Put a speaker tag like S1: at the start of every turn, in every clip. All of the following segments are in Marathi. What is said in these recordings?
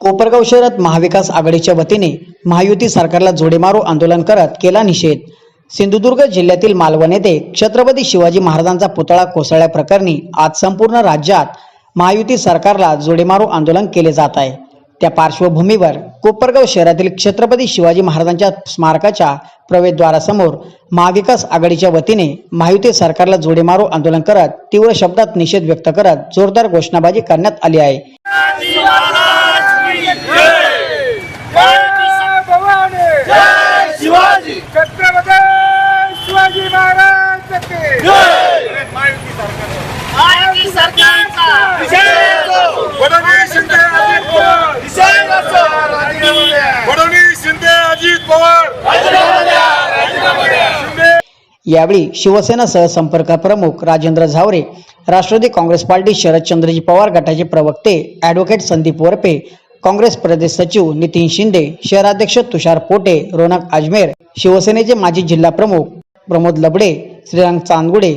S1: कोपरगाव शहरात महाविकास आघाडीच्या वतीने महायुती सरकारला जोडे मारो आंदोलन करत केला निषेध. सिंधुदुर्ग जिल्ह्यातील मालवण येथे छत्रपती शिवाजी महाराजांचा पुतळा कोसळल्याप्रकरणी आज संपूर्ण राज्यात महायुती सरकारला जोडेमारो आंदोलन केले जात आहे. त्या पार्श्वभूमीवर कोपरगाव शहरातील छत्रपती शिवाजी महाराजांच्या स्मारकाच्या प्रवेशद्वारासमोर महाविकास आघाडीच्या वतीने महायुती सरकारला जोडेमारो आंदोलन करत तीव्र शब्दात निषेध व्यक्त करत जोरदार घोषणाबाजी करण्यात आली आहे
S2: सरकार
S1: यावेळी शिवसेना सहसंपर्क प्रमुख राजेंद्र झावरे राष्ट्रवादी काँग्रेस पार्टी शरदचंद्रजी पवार गटाचे प्रवक्ते ॲडव्होकेट संदीप वरपे काँग्रेस प्रदेश सचिव नितीन शिंदे शहराध्यक्ष तुषार पोटे रोनक अजमेर शिवसेनेचे माजी जिल्हा प्रमुख प्रमोद लबडे श्रीरंग चांदगुडे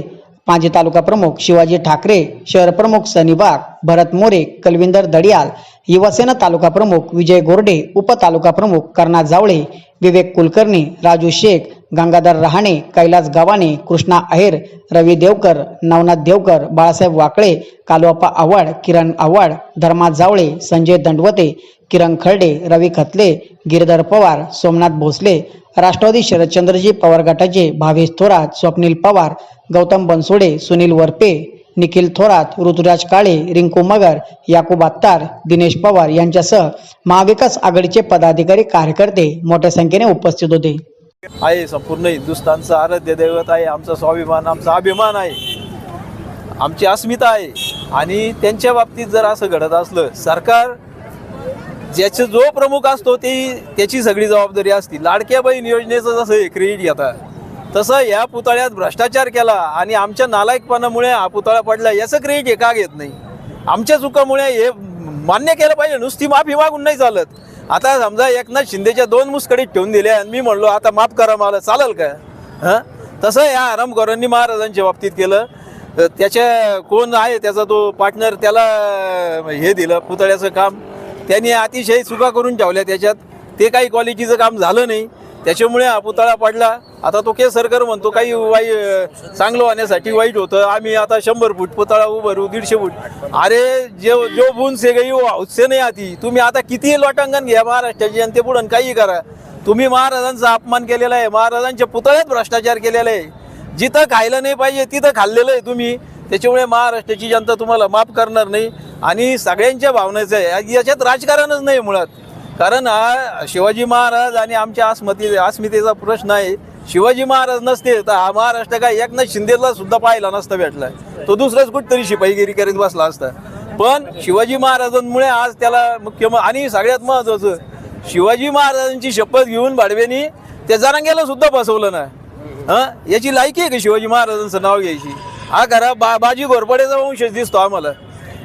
S1: माजी तालुका प्रमुख शिवाजी ठाकरे शहर प्रमुख सनी वाघ भरत मोरे कलविंदर दडियाल युवासेना तालुका प्रमुख विजय गोरडे उपतालुका प्रमुख कर्णा जावळे विवेक कुलकर्णी राजू शेख गंगाधर रहाणे कैलास गव्हाणे कृष्णा अहेर रवी देवकर नवनाथ देवकर बाळासाहेब वाकळे कालवापा आव्हाड किरण आव्हाड धर्मा जावळे संजय दंडवते किरण खर्डे रवी खतले गिरधर पवार सोमनाथ भोसले राष्ट्रवादी शरदचंद्रजी पवार गटाचे भावेश थोरात स्वप्नील पवार गौतम बनसोडे सुनील वरपे निखिल थोरात ऋतुराज काळे रिंकू मगर याकूब आत्तार दिनेश पवार यांच्यासह महाविकास आघाडीचे पदाधिकारी कार्यकर्ते मोठ्या संख्येने उपस्थित होते.
S3: आहे संपूर्ण हिंदुस्थानचं आराध्य दैवत आहे आमचा स्वाभिमान आमचा अभिमान आहे. आमची अस्मिता आहे. आणि त्यांच्या बाबतीत जर असं घडत असलं सरकार ज्याचे जो प्रमुख असतो ते त्याची सगळी जबाबदारी असते. लाडक्या बहीण योजनेचं जसं क्रेडिट घेतात तसं या पुतळ्यात भ्रष्टाचार केला आणि आमच्या नालायकपणामुळे हा पुतळा पडला याचं क्रेडिट का घेत नाही. आमच्या चुकामुळे हे मान्य केलं पाहिजे नुसती माफी मागून नाही चालत. आता समजा एकनाथ शिंदेच्या दोन मुसकडीत ठेवून दिल्या आणि मी म्हणलो आता माफ करा मला चालेल का? हां? तसं या आरामखोरांनी महाराजांच्या बाबतीत केलं. तर त्याच्या कोण आहे त्याचा तो पार्टनर त्याला हे दिलं पुतळ्याचं काम. त्यांनी अतिशय चुका करून ठेवल्या त्याच्यात. ते काही क्वालिटीचं काम झालं नाही. त्याच्यामुळे हा पुतळा पडला. आता तो केसरकर म्हणतो काही वाई चांगलं होण्यासाठी वाईट होतं. आम्ही आता शंभर फूट पुतळा उभारू दीडशे फूट. अरे जे जो बुन से गई वो नाही आती. तुम्ही आता किती लोटांगण घ्या महाराष्ट्राची जनतेपुढून काही करा. तुम्ही महाराजांचा अपमान केलेला आहे. महाराजांच्या पुतळ्यात भ्रष्टाचार केलेला आहे. जिथं खायला नाही पाहिजे तिथं खाल्लेलं आहे तुम्ही. त्याच्यामुळे महाराष्ट्राची जनता तुम्हाला माफ करणार नाही. आणि सगळ्यांच्या भावनेचं आहे. याच्यात राजकारणच नाही मुळात. कारण हा शिवाजी महाराज आणि आमच्या अस्मती अस्मितेचा प्रश्न आहे. शिवाजी महाराज नसते तर हा महाराष्ट्र काय एकनाथ शिंदेला सुद्धा पाहिला नसता भेटला. तो दुसराच कुठतरी शिपाईगिरी करीत बसला असता. पण शिवाजी महाराजांमुळे आज त्याला मुख्य आणि सगळ्यात महत्वाचं शिवाजी महाराजांची शपथ घेऊन भाडव्यांनी त्या जरांग्याला सुद्धा बसवलं ना हां? याची लायकी आहे का शिवाजी महाराजांचं नाव घ्यायची? हा खरा बा बाजी घोरपडेचा वंशज दिसतो आम्हाला.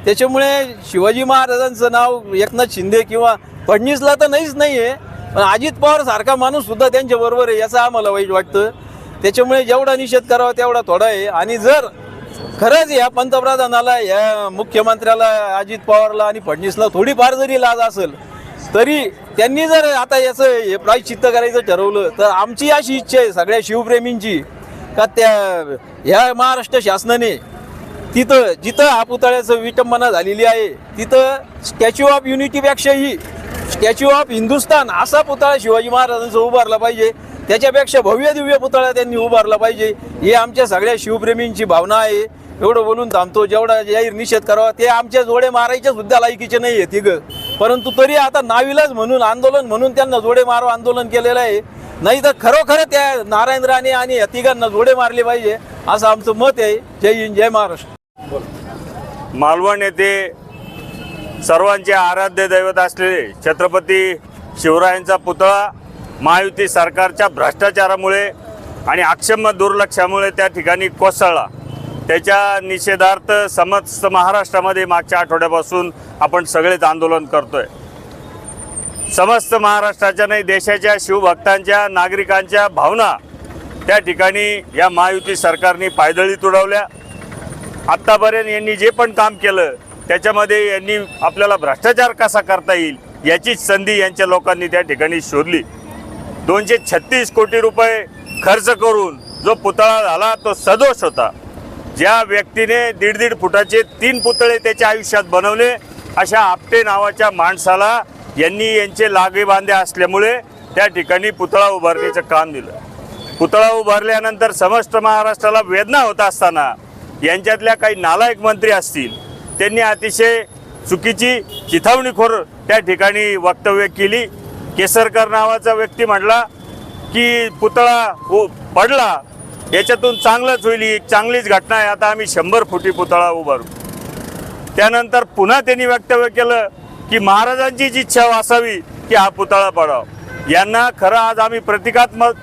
S3: त्याच्यामुळे शिवाजी महाराजांचं नाव एकनाथ शिंदे किंवा फडणवीसला तर नाहीच नाही आहे पण अजित पवार सारखा माणूस सुद्धा त्यांच्या बरोबर आहे याचं आम्हाला वाईट वाटतं. त्याच्यामुळे जेवढा निषेध करावा तेवढा थोडा आहे. आणि जर खरंच या पंतप्रधानाला या मुख्यमंत्र्याला अजित पवारला आणि फडणवीसला थोडीफार जरी लाज असेल तरी त्यांनी जर आता याचं हे प्रायश्चित्त करायचं ठरवलं तर आमची अशी इच्छा आहे सगळ्या शिवप्रेमींची का त्या ह्या महाराष्ट्र शासनाने तिथं जिथं हा पुतळ्याचं विटंबना झालेली आहे तिथं स्टॅच्यू ऑफ युनिटीपेक्षाही स्टॅच्यू ऑफ हिंदुस्तान असा पुतळा शिवाजी महाराजांचा उभारला पाहिजे. त्याच्यापेक्षा भव्य दिव्य पुतळा त्यांनी उभारला पाहिजे. ही आमच्या सगळ्या शिवप्रेमींची भावना आहे. एवढं बोलून थांबतो. जेवढा जाहीर निषेध करावा ते आमच्या जोडे मारायच्या सुद्धा लायकीचे नाही आहे तिघ. परंतु तरी आता नाविलाज म्हणून आंदोलन म्हणून त्यांना जोडे मारो आंदोलन केलेलं आहे. नाही तर खरोखर त्या नारायण राणे आणि या तिघांना जोडे मारले पाहिजे असं आमचं मत आहे. जय हिंद जय महाराष्ट्र.
S4: मालवण येथे सर्वांचे आराध्य दैवत असलेले छत्रपती शिवरायांचा पुतळा महायुती सरकारच्या भ्रष्टाचारामुळे आणि अक्षम्य दुर्लक्षामुळे त्या ठिकाणी कोसळला. त्याच्या निषेधार्थ समस्त महाराष्ट्रामध्ये मागच्या आठवड्यापासून आपण सगळेच आंदोलन करतोय. समस्त महाराष्ट्राच्या नाही देशाच्या शिवभक्तांच्या नागरिकांच्या भावना त्या ठिकाणी या महायुती सरकारने पायदळी तुडवल्या. आत्तापर्यंत यांनी जे पण काम केलं त्याच्यामध्ये यांनी आपल्याला भ्रष्टाचार कसा करता येईल याचीच संधी यांच्या लोकांनी त्या ठिकाणी शोधली. दोनशे छत्तीस कोटी रुपये खर्च करून जो पुतळा झाला तो सदोष होता. ज्या व्यक्तीने दीड दीड फुटाचे तीन पुतळे त्याच्या आयुष्यात बनवले अशा आपटे नावाच्या माणसाला यांनी यांचे लागे बांधे असल्यामुळे त्या ठिकाणी पुतळा उभारण्याचं काम दिलं. पुतळा उभारल्यानंतर समस्त महाराष्ट्राला वेदना होत असताना यांच्यातल्या काही नालायक मंत्री असतील त्यांनी अतिशय चुकीची चिथावणीखोर त्या ठिकाणी वक्तव्य केली. केसरकर नावाचा व्यक्ती म्हटला की पुतळा उ- पडला याच्यातून चांगलंच होईल ही एक चांगलीच घटना आहे आता आम्ही शंभर फुटी पुतळा उभारू त्यानंतर पुन्हा त्यांनी वक्तव्य केलं की महाराजांचीच इच्छा असावी की हा पुतळा पडावा. यांना खरं आज आम्ही प्रतिकात्मक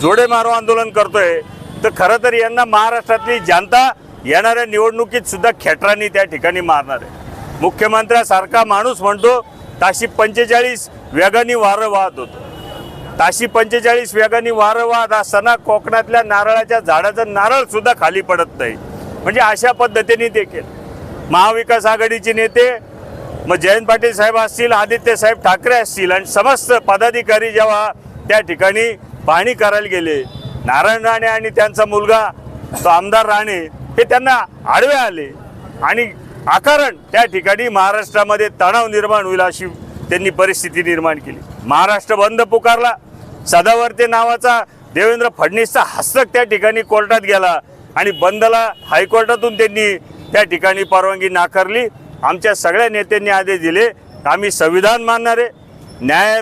S4: जोडे मारो आंदोलन करतोय तर खरं तर यांना महाराष्ट्रातली जनता येणाऱ्या निवडणुकीत सुद्धा खेटरांनी त्या ठिकाणी मारणार आहे. मुख्यमंत्र्यासारखा माणूस म्हणतो ताशी पंचेचाळीस वेगाने वारं वाहत होतं. ताशी पंचेचाळीस वेगाने वारं वाहत असताना कोकणातल्या नारळाच्या झाडाचं नारळ सुद्धा खाली पडत नाही. म्हणजे अशा पद्धतीने ते केलं. महाविकास आघाडीचे नेते मग जयंत पाटील साहेब असतील आदित्य साहेब ठाकरे असतील आणि समस्त पदाधिकारी जेव्हा त्या ठिकाणी पाहणी करायला गेले नारायण राणे आणि त्यांचा मुलगा तो आमदार राणे हे त्यांना आडवे आले. आणि आकारण त्या ठिकाणी महाराष्ट्रामध्ये तणाव निर्माण होईल अशी त्यांनी परिस्थिती निर्माण केली. महाराष्ट्र बंद पुकारला. सदावर्ते नावाचा देवेंद्र फडणवीसचा हस्तक त्या ठिकाणी कोर्टात गेला आणि बंदला हायकोर्टातून त्यांनी त्या ठिकाणी परवानगी नाकारली. आमच्या सगळ्या नेत्यांनी आदेश दिले आम्ही संविधान मानणारे न्याय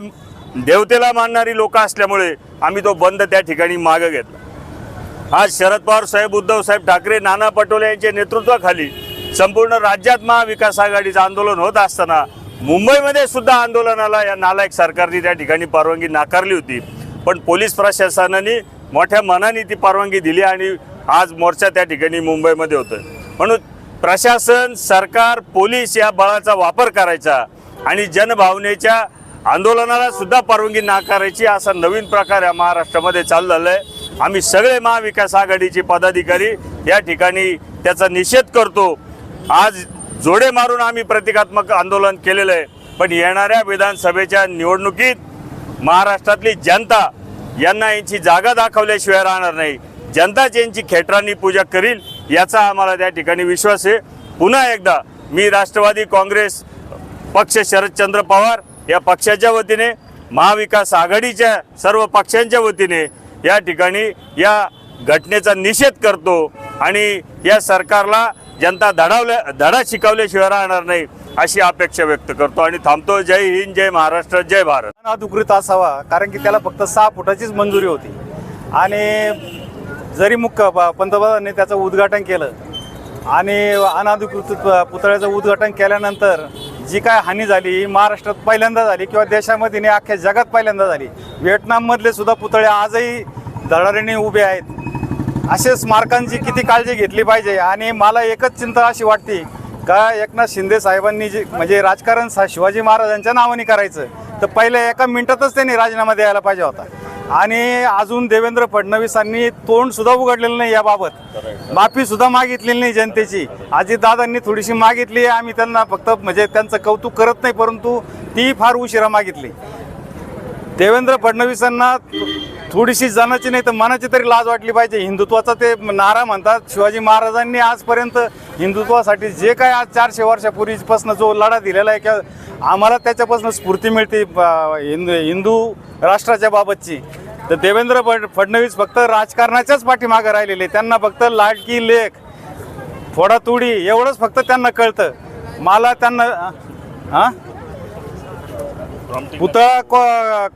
S4: देवतेला मानणारी लोक असल्यामुळे आम्ही तो बंद त्या ठिकाणी मागं घेतला. आज शरद पवार साहेब उद्धव साहेब ठाकरे नाना पटोले यांच्या नेतृत्वाखाली संपूर्ण राज्यात महाविकास आघाडीचं आंदोलन होत असताना मुंबईमध्ये सुद्धा आंदोलनाला या नालायक सरकारने त्या ठिकाणी परवानगी नाकारली होती. पण पोलीस प्रशासनाने मोठ्या मनाने ती परवानगी दिली आणि आज मोर्चा त्या ठिकाणी मुंबईमध्ये होतोय. म्हणून प्रशासन सरकार पोलीस या बळाचा वापर करायचा आणि जनभावनेच्या आंदोलनाला सुद्धा परवानगी नाकारायची असा नवीन प्रकार या महाराष्ट्रामध्ये चालू झाला आहे. आम्ही सगळे महाविकास आघाडीचे पदाधिकारी या ठिकाणी त्याचा निषेध करतो. आज जोडे मारून आम्ही प्रतिकात्मक आंदोलन केलेलं आहे. पण येणाऱ्या विधानसभेच्या निवडणुकीत महाराष्ट्रातली जनता यांना यांची जागा दाखवल्याशिवाय राहणार नाही. जनताच यांची खेटरांनी पूजा करील याचा आम्हाला त्या ठिकाणी विश्वास आहे. पुन्हा एकदा मी राष्ट्रवादी काँग्रेस पक्ष शरदचंद्र पवार या पक्षाच्या वतीने महाविकास आघाडीच्या सर्व पक्षांच्या वतीने या ठिकाणी या घटनेचा निषेध करतो आणि या सरकारला जनता धडावल्या धडा शिकवल्याशिवाय राहणार नाही अशी अपेक्षा व्यक्त करतो. आणि थांबतो. जय हिंद जय महाराष्ट्र जय भारत.
S5: अनधिकृत असावा कारण की त्याला फक्त सहा फुटाचीच मंजुरी होती. आणि जरी मुख्य पंतप्रधानांनी त्याचं उद्घाटन केलं आणि अनाधिकृत पुतळ्याचं उद्घाटन केल्यानंतर जी काय हानी झाली ही महाराष्ट्रात पहिल्यांदा झाली किंवा देशामध्ये नाही अख्ख्या जगात पहिल्यांदा झाली. व्हिएटनाममधले सुद्धा पुतळे आजही धडारीने उभे आहेत. असे स्मारकांची किती काळजी घेतली पाहिजे? आणि मला एकच चिंता अशी वाटते का एकनाथ शिंदे साहेबांनी जे म्हणजे राजकारण सा शिवाजी महाराजांच्या नावाने करायचं तर पहिल्या एका मिनिटातच त्यांनी राजीनामा द्यायला पाहिजे होता. आणि अजून देवेंद्र फडणवीसांनी तोंड सुद्धा उघडलेलं नाही याबाबत. माफी सुद्धा मागितलेली नाही जनतेची. अजितदादांनी थोडीशी मागितली आम्ही त्यांना फक्त म्हणजे त्यांचं कौतुक करत नाही परंतु ती फार उशिरा मागितली. देवेंद्र फडणवीसांना थोडीशी जनाची नाही तर मनाची तरी लाज वाटली पाहिजे. हिंदुत्वाचा ते नारा म्हणतात. शिवाजी महाराजांनी आजपर्यंत हिंदुत्वासाठी जे काय आज चारशे वर्षापूर्वीपासून जो लढा दिलेला आहे किंवा आम्हाला त्याच्यापासून स्फूर्ती मिळते हिंदू हिंदू राष्ट्राच्या बाबतची. तर देवेंद्र फड फडणवीस फक्त राजकारणाच्याच पाठीमागं राहिलेले त्यांना फक्त लाडकी लेख फोडातोडी एवढंच फक्त त्यांना कळतं. मला त्यांना हां? पुतळा को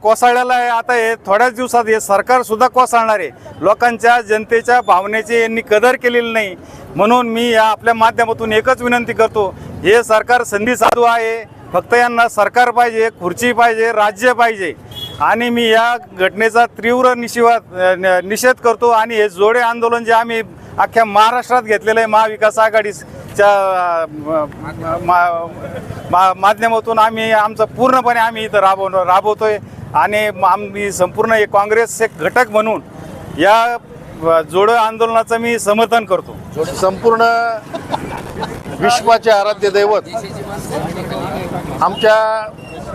S5: कोसळलेला आहे. आता हे थोड्याच दिवसात हे सरकार सुद्धा कोसळणार आहे. लोकांच्या जनतेच्या भावनेची यांनी कदर केलेली नाही. म्हणून मी या आपल्या माध्यमातून एकच विनंती करतो हे सरकार संधी साधू आहे. फक्त यांना सरकार पाहिजे खुर्ची पाहिजे राज्य पाहिजे. आणि मी या घटनेचा तीव्र निशिवाद न- निषेध करतो आणि हे जोडे आंदोलन जे आम्ही अख्ख्या महाराष्ट्रात घेतलेलं आहे महाविकास आघाडीच्या मा- मा- माध्यमातून आम्ही आमचं पूर्णपणे आम्ही इथं राबव राबवतोय. आणि आम्ही संपूर्ण एक काँग्रेस एक घटक म्हणून या जोडं आंदोलनाचं मी समर्थन करतो.
S6: संपूर्ण विश्वाचे आराध्य दैवत. आमच्या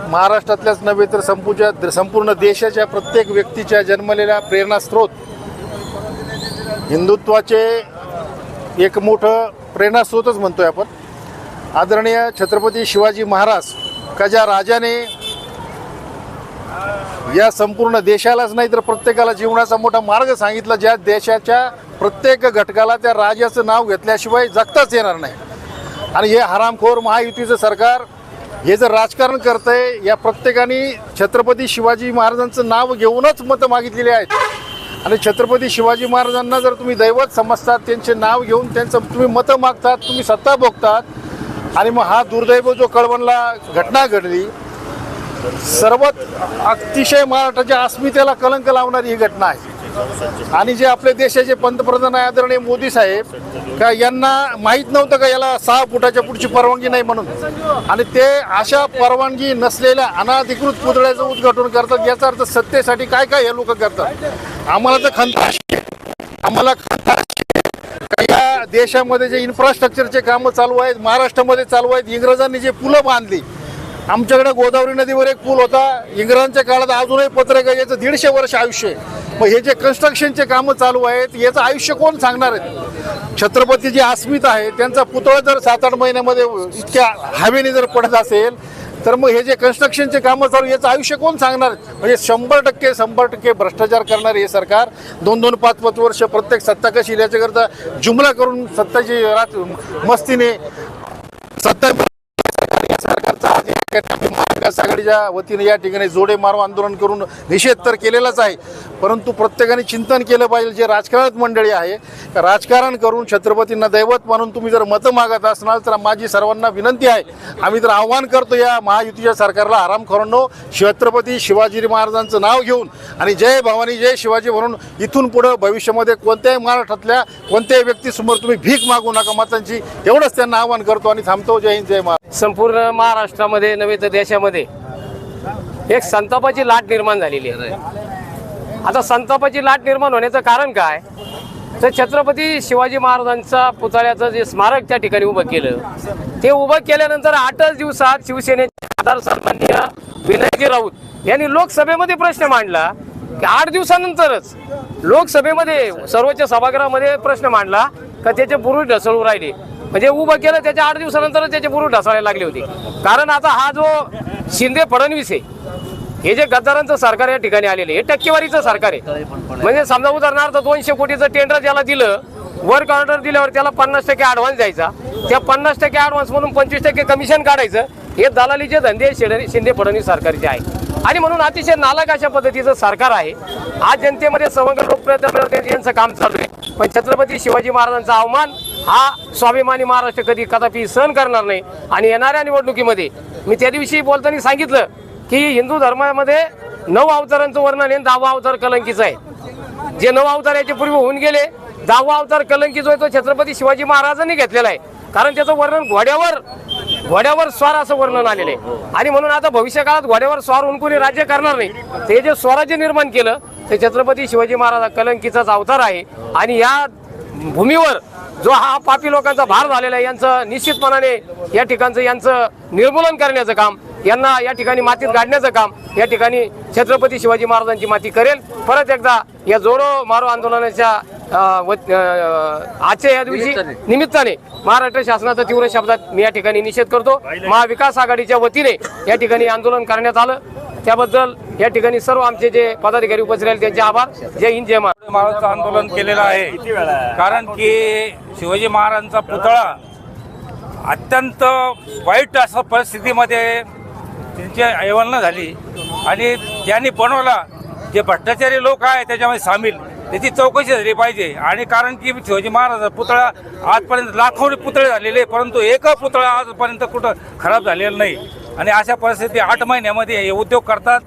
S6: महाराष्ट्रातल्याच नव्हे तर संपूच्या संपूर्ण देशाच्या प्रत्येक व्यक्तीच्या जन्मलेल्या प्रेरणास्रोत हिंदुत्वाचे एक मोठं प्रेरणास्रोतच म्हणतोय आपण. आदरणीय छत्रपती शिवाजी महाराज का ज्या राजाने या संपूर्ण देशालाच नाही तर प्रत्येकाला जीवनाचा मोठा मार्ग सांगितला ज्या देशाच्या प्रत्येक घटकाला त्या राजाचं नाव घेतल्याशिवाय जगताच येणार नाही. आणि हे हरामखोर महायुतीचं सरकार हे जर राजकारण करतंय या प्रत्येकाने छत्रपती शिवाजी महाराजांचं नाव घेऊनच मतं मागितलेली आहेत. आणि छत्रपती शिवाजी महाराजांना जर तुम्ही दैवत समजतात त्यांचे नाव घेऊन त्यांचं तुम्ही मतं मागतात तुम्ही सत्ता भोगतात आणि मग हा दुर्दैव जो कळवणला घटना घडली सर्वात अतिशय महाराष्ट्राच्या अस्मितेला कलंक लावणारी ही घटना आहे. आणि जे आपले देशाचे पंतप्रधान आदरणीय मोदी साहेब का यांना माहीत नव्हतं का याला सहा फुटाच्या पुढची परवानगी नाही म्हणून? आणि ते अशा परवानगी नसलेल्या अनाधिकृत पुतळ्याचं उद्घाटन करतात याचा अर्थ सत्तेसाठी काय काय हे लोक करतात? आम्हाला तर खंत आम्हाला खंत या देशामध्ये जे इन्फ्रास्ट्रक्चरचे कामं चालू आहेत महाराष्ट्रामध्ये चालू आहेत इंग्रजांनी जे पुलं बांधली आमच्याकडे गोदावरी नदीवर एक पूल होता. इंग्रजांच्या काळात अजूनही पत्रक याचं दीडशे वर्ष आयुष्य आहे. मग हे जे कन्स्ट्रक्शनचे कामं चालू आहेत याचं आयुष्य कोण सांगणार आहेत छत्रपती जी अस्मिता आहे त्यांचा पुतळा जर सात आठ महिन्यामध्ये इतक्या हवेने जर पडत असेल तर मग हे जे कन्स्ट्रक्शनचे कामं चालू याचं आयुष्य कोण सांगणार म्हणजे शंभर टक्के शंभर टक्के भ्रष्टाचार करणारे हे सरकार. दोन दोन पाच पाच वर्ष प्रत्येक सत्ता कशी याच्याकरता जुमला करून सत्ताची रात मस्तीने सत्ता सरकारचा आज या ठिकाणी महाविकास आघाडीच्या वतीने या ठिकाणी जोडे मारो आंदोलन करून निषेध तर केलेलाच आहे. परंतु प्रत्येकाने चिंतन केलं पाहिजे जे राजकारणात मंडळी आहे राजकारण करून छत्रपतींना दैवत मानून तुम्ही जर मतं मागत असणार तर माझी सर्वांना विनंती आहे. आम्ही तर आव्हान करतो या महायुतीच्या सरकारला आरामखोरांनो छत्रपती शिवाजी महाराजांचं नाव घेऊन आणि जय भवानी जय शिवाजी म्हणून इथून पुढं भविष्यामध्ये कोणत्याही महाराष्ट्रातल्या कोणत्याही व्यक्तीसमोर तुम्ही भीक मागू नका. मतांची एवढंच त्यांना आव्हान करतो आणि थांबतो. जय हिंद जय महाराज
S7: संपूर्ण महाराष्ट्रामध्ये नव्हे तर देशामध्ये एक संतापाची लाट निर्माण झालेली आहे. आता संतापाची लाट निर्माण होण्याचं कारण काय? तर छत्रपती शिवाजी महाराजांचा पुतळ्याचं जे स्मारक त्या ठिकाणी उभं केलं ते उभं केल्यानंतर आठच दिवसात शिवसेनेचे आमदार सन्माननीय विनायकजी राऊत यांनी लोकसभेमध्ये प्रश्न मांडला. की आठ दिवसानंतरच लोकसभेमध्ये सर्वोच्च सभागृहामध्ये प्रश्न मांडला का त्याचे पुरुष ढसळू राहिले. म्हणजे उभं केलं त्याच्या आठ दिवसानंतरच त्याचे पुरुष ढसायला लागले होते. कारण आता हा जो शिंदे फडणवीस आहे हे जे गद्दारांचं सरकार या ठिकाणी आलेलं हे टक्केवारीचं सरकार आहे. म्हणजे समजा उदाहरणार्थ दोनशे कोटीचं टेंडर ज्याला दिलं वर्क ऑर्डर दिल्यावर त्याला पन्नास टक्के ॲडव्हान्स द्यायचा. त्या पन्नास टक्के ॲडव्हान्स म्हणून पंचवीस टक्के कमिशन काढायचं हे दलालीचे धंदे शिंदे शिंदे फडणवीस सरकारचे आहे. आणि म्हणून अतिशय नालक अशा पद्धतीचं सरकार आहे. आज जनतेमध्ये समग्र लोकप्रियता यांचं काम चालू आहे. पण छत्रपती शिवाजी महाराजांचा अवमान हा स्वाभिमानी महाराष्ट्र कधी कदापि सहन करणार नाही. आणि येणाऱ्या निवडणुकीमध्ये मी त्या दिवशी बोलताना सांगितलं की हिंदू धर्मामध्ये नऊ अवतारांचं वर्णन आहे दहावा अवतार कलंकीचं आहे. जे नऊ अवतार याच्या पूर्वी होऊन गेले दहावा अवतार कलंकी जो आहे तो छत्रपती शिवाजी महाराजांनी घेतलेला आहे. कारण त्याचं वर्णन घोड्यावर घोड्यावर स्वार असं वर्णन आलेलं आहे. आणि म्हणून आता भविष्य काळात घोड्यावर स्वार होऊन कोणी राज्य करणार नाही. ते जे स्वराज्य निर्माण केलं ते छत्रपती शिवाजी महाराज कलंकीचाच अवतार आहे. आणि या भूमीवर जो हा पापी लोकांचा भार झालेला आहे यांचं निश्चितपणाने या ठिकाणचं यांचं निर्मूलन करण्याचं काम यांना या ठिकाणी मातीत गाडण्याचं काम या ठिकाणी छत्रपती शिवाजी महाराजांची माती करेल. परत एकदा या जोडो मारो आंदोलनाच्या आजच्या या दिवशी निमित्ताने महाराष्ट्र शासनाचा तीव्र शब्दात मी या ठिकाणी निषेध करतो. महाविकास आघाडीच्या वतीने या ठिकाणी आंदोलन करण्यात आलं. त्याबद्दल या ठिकाणी सर्व आमचे जे पदाधिकारी उपस्थित राहिले त्यांचे आभार. जय हिंद जय महाराज
S8: महाराजचं आंदोलन केलेलं आहे. कारण की शिवाजी महाराजांचा पुतळा अत्यंत वाईट असं परिस्थितीमध्ये त्यांची ऐवलना झाली. आणि ज्यांनी बनवला जे भ्रष्टाचारी लोक आहे त्याच्यामध्ये सामील. त्याची चौकशी झाली पाहिजे. आणि कारण की शिवाजी महाराज पुतळा आजपर्यंत लाखो पुतळे झालेले परंतु एक पुतळा आजपर्यंत कुठं खराब झालेला नाही. आणि अशा परिस्थिती आठ महिन्यामध्ये हे उद्योग करतात.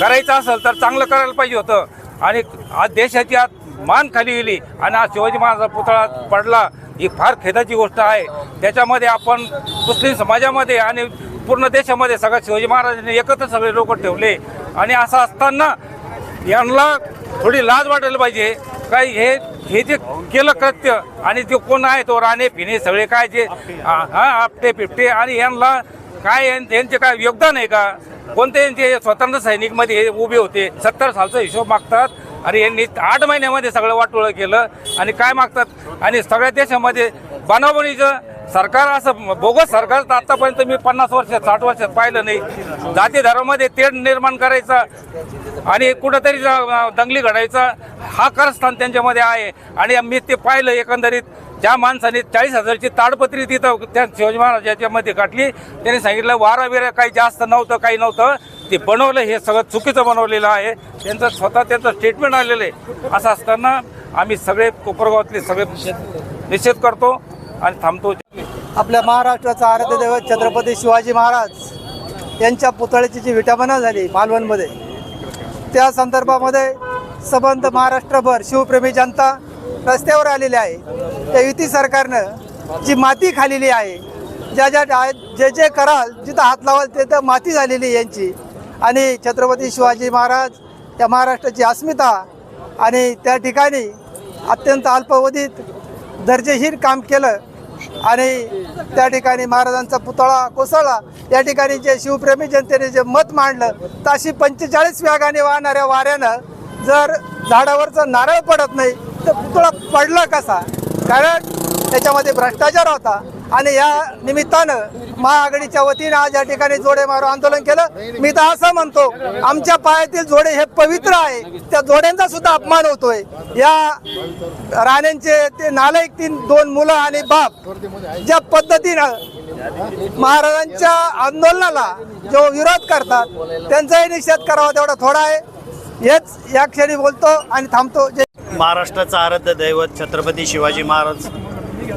S8: करायचं असेल तर चांगलं करायला पाहिजे होतं. आणि आज देशाची आज मान खाली गेली आणि आज शिवाजी महाराजांचा पुतळा पडला ही फार खेदाची गोष्ट आहे. त्याच्यामध्ये आपण मुस्लिम समाजामध्ये आणि पूर्ण देशामध्ये सगळ्या शिवाजी महाराजांनी एकत्र सगळे लोक ठेवले. आणि असं असताना यांना थोडी लाज वाटायला पाहिजे. काय हे हे जे केलं कृत्य आणि ते कोण आहे तो राणे फिणे सगळे काय जे हा हा, आपटे पिपटे आणि यांना काय यां- यांचे काय योगदान आहे का? कोणते यांचे स्वतंत्र सैनिकमध्ये हे उभे होते? सत्तर सालचा हिशोब मागतात. आणि यांनी आठ महिन्यामध्ये सगळं वाटोळं केलं. आणि काय मागतात? आणि सगळ्या देशामध्ये बनावणीचं सरकार असं बोगस सरकार तर आतापर्यंत मी पन्नास वर्षात साठ वर्षात पाहिलं नाही. जाती धर्मामध्ये तेढ निर्माण करायचा आणि कुठंतरी ज- दंगली घडायचा हा कारस्थान त्यांच्यामध्ये आहे. आणि मी ते पाहिलं एकंदरीत. त्या माणसाने चाळीस हजारची ताडपत्री तिथं त्या शिवाजी महाराजाच्या मध्ये काढली त्यांनी सांगितलं वारा बिरा काही जास्त नव्हतं काही नव्हतं. ते बनवलं हे सगळं चुकीचं बनवलेलं आहे. त्यांचं स्वतः त्यांचं स्टेटमेंट आलेलं आहे. असं असताना आम्ही सगळे कोपरगावातले सगळे निषेध करतो आणि थांबतो.
S9: आपल्या महाराष्ट्राचा आराध्य दैवत छत्रपती शिवाजी महाराज यांच्या पुतळ्याची जी विटामना झाली मालवणमध्ये त्या संदर्भामध्ये सबंध महाराष्ट्रभर शिवप्रेमी जनता रस्त्यावर आलेले आहे. त्या युती सरकारनं जी माती खालेली आहे ज्या ज्या जे जे कराल जिथं हात लावाल तिथं माती झालेली आहे यांची. आणि छत्रपती शिवाजी महाराज त्या महाराष्ट्राची अस्मिता आणि त्या ठिकाणी अत्यंत अल्पावधीत दर्जेहीन काम केलं आणि त्या ठिकाणी महाराजांचा पुतळा कोसळला. या ठिकाणी जे शिवप्रेमी जनतेने जे मत मांडलं तर अशी पंचेचाळीस व्यागाने वाहणाऱ्या वाऱ्यानं जर झाडावरचं नारळ पडत नाही पुतळा पडला कसा? कारण त्याच्यामध्ये भ्रष्टाचार होता आणि या निमित्तानं महाआघाडीच्या वतीनं आज या ठिकाणी जोडे मारो आंदोलन केलं. मी तर असं म्हणतो आमच्या पायातील जोडे हे पवित्र आहे. त्या जोड्यांचा सुद्धा अपमान होतोय. या राण्यांचे ते नालायक तीन दोन मुलं आणि बाप ज्या पद्धतीनं महाराजांच्या आंदोलनाला जो विरोध करतात त्यांचाही निषेध करावा तेवढा थोडा आहे. हेच या क्षणी बोलतो आणि थांबतो. जे
S10: महाराष्ट्राचं आराध्य दैवत छत्रपती शिवाजी महाराज.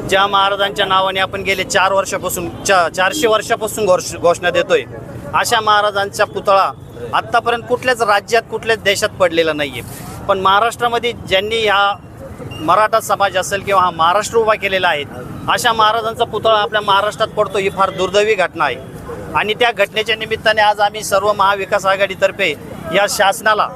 S10: ज्या महाराजांच्या नावाने आपण गेले चार वर्षापासून चा चारशे वर्षापासून घोष घोषणा देतोय अशा महाराजांचा पुतळा आत्तापर्यंत कुठल्याच राज्यात कुठल्याच देशात पडलेला नाही आहे पण महाराष्ट्रामध्ये ज्यांनी ह्या मराठा समाज असेल किंवा हा महाराष्ट्र उभा केलेला आहे अशा महाराजांचा पुतळा आपल्या महाराष्ट्रात पडतो ही फार दुर्दैवी घटना आहे. आणि त्या घटनेच्या निमित्ताने आज आम्ही सर्व महाविकास आघाडीतर्फे या शासनाला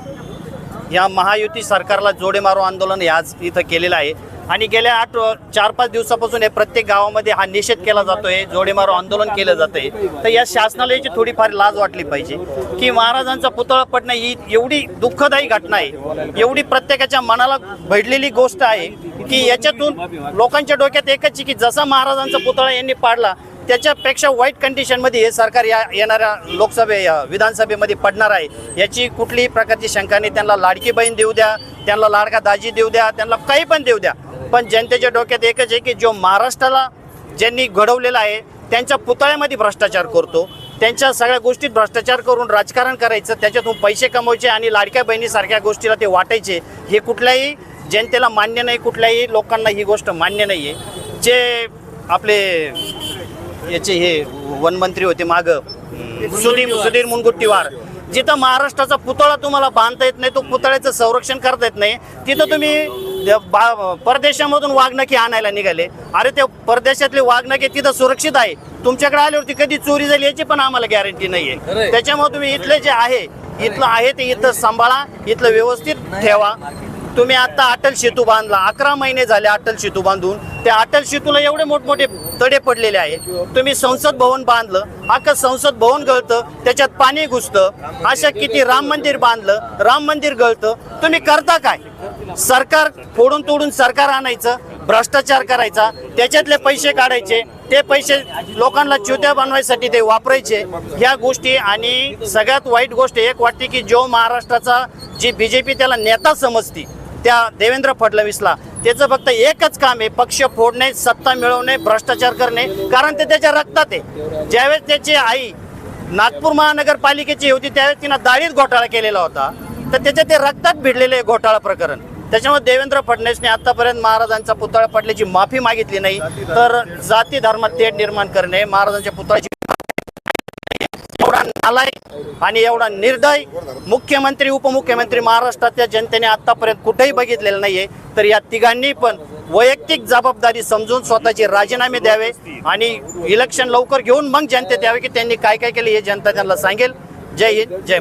S10: या महायुती सरकारला जोडे मारो आंदोलन हे आज इथं केलेलं आहे. आणि गेल्या आठ चार पाच दिवसापासून हे प्रत्येक गावामध्ये हा निषेध केला जातोय जोडे मारो आंदोलन केलं जातंय. तर या शासनाला याची थोडीफार लाज वाटली पाहिजे. की महाराजांचा पुतळा पडणं ही एवढी दुःखदायी घटना आहे. एवढी प्रत्येकाच्या मनाला भडलेली गोष्ट आहे की याच्यातून लोकांच्या डोक्यात एकच आहे की जसा महाराजांचा पुतळा यांनी पाडला त्याच्यापेक्षा वाईट कंडिशनमध्ये हे सरकार या येणाऱ्या लोकसभे विधानसभेमध्ये पडणार आहे. याची कुठलीही प्रकारची शंका नाही. त्यांना लाडकी बहीण देऊ द्या त्यांना लाडका दाजी देऊ द्या त्यांना काही पण देऊ द्या. पण जनतेच्या डोक्यात एकच आहे की जो महाराष्ट्राला ज्यांनी घडवलेला आहे त्यांच्या पुतळ्यामध्ये भ्रष्टाचार करतो. त्यांच्या सगळ्या गोष्टीत भ्रष्टाचार करून राजकारण करायचं त्याच्यातून पैसे कमवायचे आणि लाडक्या बहिणीसारख्या गोष्टीला ते वाटायचे. हे कुठल्याही जनतेला मान्य नाही कुठल्याही लोकांना ही गोष्ट मान्य नाही आहे जे आपले याचे हे वनमंत्री होते माग. सुधीर सुधीर मुनगुट्टीवार. जिथं महाराष्ट्राचा पुतळा तुम्हाला बांधता येत नाही तो पुतळ्याचं संरक्षण करता येत नाही तिथं तुम्ही परदेशामधून वाघनखी आणायला निघाले. अरे ते परदेशातले वाघनखे तिथं सुरक्षित आहे. तुमच्याकडे आल्यावरती कधी चोरी झाली याची पण आम्हाला गॅरंटी नाहीये. त्याच्यामुळे तुम्ही इथले जे आहे इथलं आहे ते इथं सांभाळा इथलं व्यवस्थित ठेवा. तुम्ही आता अटल सेतू बांधला. अकरा महिने झाले अटल सेतू बांधून. त्या अटल सेतूला एवढे मोठमोठे तडे पडलेले आहे. तुम्ही संसद भवन बांधलं. अख्खं संसद भवन गळतं. त्याच्यात पाणी घुसतं. अशा किती राम मंदिर बांधलं. राम मंदिर गळतं. तुम्ही करता काय? सरकार फोडून तोडून सरकार आणायचं भ्रष्टाचार करायचा. त्याच्यातले पैसे काढायचे. ते पैसे लोकांना च्युत्या बनवायसाठी ते वापरायचे. ह्या गोष्टी आणि सगळ्यात वाईट गोष्ट एक वाटते की जो महाराष्ट्राचा जी बी जे पी त्याला नेता समजती त्या देवेंद्र फडणवीसला. त्याचं फक्त एकच काम आहे पक्ष फोडणे सत्ता मिळवणे भ्रष्टाचार करणे. कारण ते त्याच्या रक्तात आहे. ज्यावेळेस त्याची आई नागपूर महानगरपालिकेची होती त्यावेळेस तिनं दाढीत घोटाळा केलेला होता. तर त्याच्या ते रक्तात भिडलेले घोटाळा प्रकरण. त्याच्यामुळे देवेंद्र फडणवीसने आतापर्यंत महाराजांचा पुतळा पडल्याची माफी मागितली नाही. तर जाती धर्मात तेढ निर्माण करणे महाराजांच्या पुतळ्याची एवढा नालायक आणि एवढा निर्दय मुख्यमंत्री उपमुख्यमंत्री महाराष्ट्रातल्या जनतेने आतापर्यंत कुठेही बघितलेलं नाहीये. तर या तिघांनी पण वैयक्तिक जबाबदारी समजून स्वतःचे राजीनामे द्यावे आणि इलेक्शन लवकर घेऊन मग जनते द्यावे की त्यांनी काय काय केले हे जनता त्यांना सांगेल. जय हिंद जय